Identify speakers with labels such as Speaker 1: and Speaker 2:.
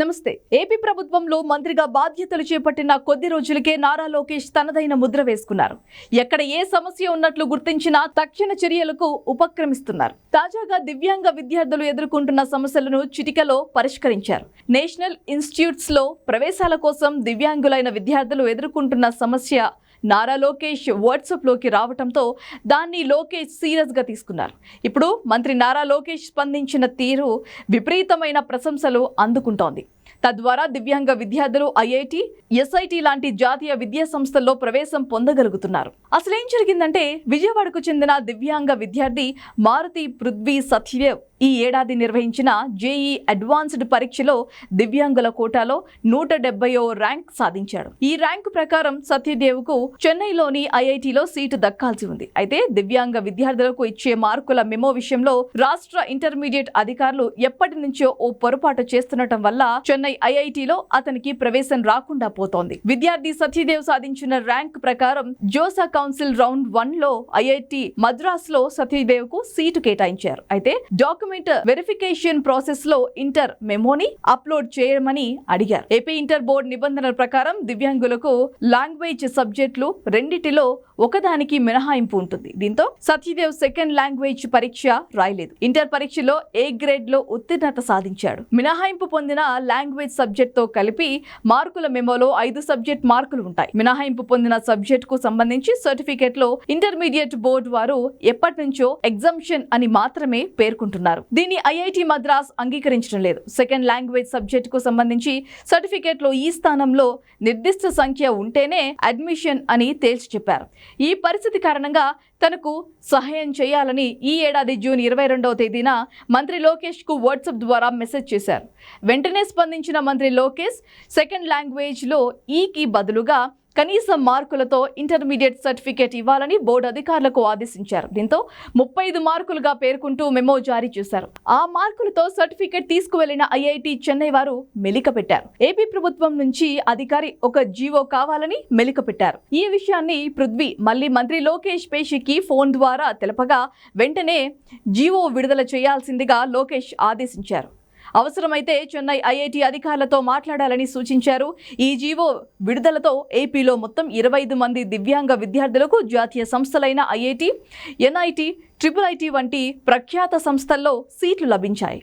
Speaker 1: నమస్తే. ఏపీ ప్రభుత్వంలో మంత్రిగా బాధ్యతలు చేపట్టిన కొద్ది రోజులకే నారా లోకేష్ తనదైన ముద్ర వేసుకున్నారు. ఎక్కడ ఏ సమస్య ఉన్నట్లు గుర్తించినా తక్షణ చర్యలకు ఉపక్రమిస్తున్నారు. తాజాగా దివ్యాంగ విద్యార్థులు ఎదుర్కొంటున్న సమస్యలను చిటికలో పరిష్కరించారు. నేషనల్ ఇన్స్టిట్యూట్స్లో ప్రవేశాల కోసం దివ్యాంగులైన విద్యార్థులు ఎదుర్కొంటున్న సమస్య నారా లోకేష్ వాట్సాప్లోకి రావటంతో దాన్ని లోకేష్ సీరియస్గా తీసుకున్నారు. ఇప్పుడు మంత్రి నారా లోకేష్ స్పందించిన తీరు విపరీతమైన ప్రశంసలు అందుకుంటోంది. తద్వారా దివ్యాంగ విద్యార్థులు ఐఐటి ఎస్ఐటి లాంటి జాతీయ విద్యా సంస్థల్లో ప్రవేశం పొందగలుగుతున్నారు. అసలేం జరిగిందంటే విజయవాడకు చెందిన దివ్యాంగ విద్యార్థి మారుతి పృథ్వీ సత్యదేవ్ ఈ ఏడాది నిర్వహించిన జేఈ అడ్వాన్స్డ్ పరీక్షలో దివ్యాంగుల కోటాలో నూట డెబ్బయో ర్యాంక్ సాధించాడు. ఈ ర్యాంకు ప్రకారం సత్యదేవ్కు చెన్నైలోని ఐఐటిలో సీటు దక్కాల్సి ఉంది. అయితే దివ్యాంగ విద్యార్థులకు ఇచ్చే మార్కుల మెమో విషయంలో రాష్ట్ర ఇంటర్మీడియట్ అధికారులు ఎప్పటి నుంచో ఓ పొరపాటు చేస్తుండటం వల్ల చెన్నై ఐఐటిలో అతనికి ప్రవేశం రాకుండా పోతోంది. విద్యార్థి సత్యదేవ్ సాధించిన ర్యాంక్ ప్రకారం జోసా కౌన్సిల్ రౌండ్ వన్లో ఐఐటి మద్రాస్లో సత్యదేవ్కు సీటు కేటాయించారు. అయితే డాక్యుమెంట్ వెరిఫికేషన్ ప్రాసెస్లో ఇంటర్ మెమోని అప్లోడ్ చేయమని అడిగారు. ఏపీ ఇంటర్ బోర్డు నిబంధనల ప్రకారం దివ్యాంగులకు లాంగ్వేజ్ సబ్జెక్టులు రెండిటిలో ఒకదానికి మినహాయింపు ఉంటుంది. దీంతో సత్యదేవ్ సెకండ్ లాంగ్వేజ్ పరీక్ష రాయలేదు. ఇంటర్ పరీక్షలో ఏ గ్రేడ్లో ఉత్తీర్ణత సాధించాడు? మినహాయింపు పొందిన లాంగ్వేజ్ సబ్జెక్ట్తో కలిపి మార్కుల మెమోలో ఐదు సబ్జెక్ట్ మార్కులు ఉంటాయి. మినహాయింపు పొందిన సబ్జెక్ట్కు సంబంధించి సర్టిఫికేట్లో ఇంటర్మీడియట్ బోర్డు వారు ఎప్పటి నుంచో ఎగ్జామ్షన్ అని మాత్రమే పేర్కొంటున్నారు. దీన్ని ఐఐటి మద్రాస్ అంగీకరించడం లేదు. సెకండ్ లాంగ్వేజ్ సబ్జెక్ట్కు సంబంధించి సర్టిఫికేట్లో ఈ స్థానంలో నిర్దిష్ట సంఖ్య ఉంటేనే అడ్మిషన్ అని తేల్చి చెప్పారు. ఈ పరిస్థితి కారణంగా తనకు సహాయం చేయాలని ఈ ఏడాది జూన్ ఇరవై రెండవ తేదీన మంత్రి లోకేష్కు వాట్సాప్ ద్వారా మెసేజ్ చేశారు. వెంటనే స్పందించిన మంత్రి లోకేష్ సెకండ్ లాంగ్వేజ్లో ఈకి బదులుగా కనీస మార్కులతో ఇంటర్మీడియట్ సర్టిఫికేట్ ఇవ్వాలని బోర్డు అధికారులకు ఆదేశించారు. దీంతో ముప్పై ఐదు మార్కులుగా పేర్కొంటూ మెమో జారీ చేశారు. ఆ మార్కులతో సర్టిఫికేట్ తీసుకువెళ్ళిన ఐఐటి చెన్నై వారు మెలిక పెట్టారు. ఏపీ ప్రభుత్వం నుంచి అధికారి ఒక జీవో కావాలని మెలిక పెట్టారు. ఈ విషయాన్ని పృథ్వీ మళ్ళీ మంత్రి లోకేష్ పేషికి ఫోన్ ద్వారా తెలపగా వెంటనే జీవో విడుదల చేయాల్సిందిగా లోకేష్ ఆదేశించారు. అవసరమైతే చెన్నై ఐఐటి అధికారులతో మాట్లాడాలని సూచించారు. ఈ జీవో విడుదలతో ఏపీలో మొత్తం ఇరవై ఐదు మంది దివ్యాంగ విద్యార్థులకు జాతీయ సంస్థలైన ఐఐటి ఎన్ఐటి ట్రిపుల్ ఐటి వంటి ప్రఖ్యాత సంస్థల్లో సీట్లు లభించాయి.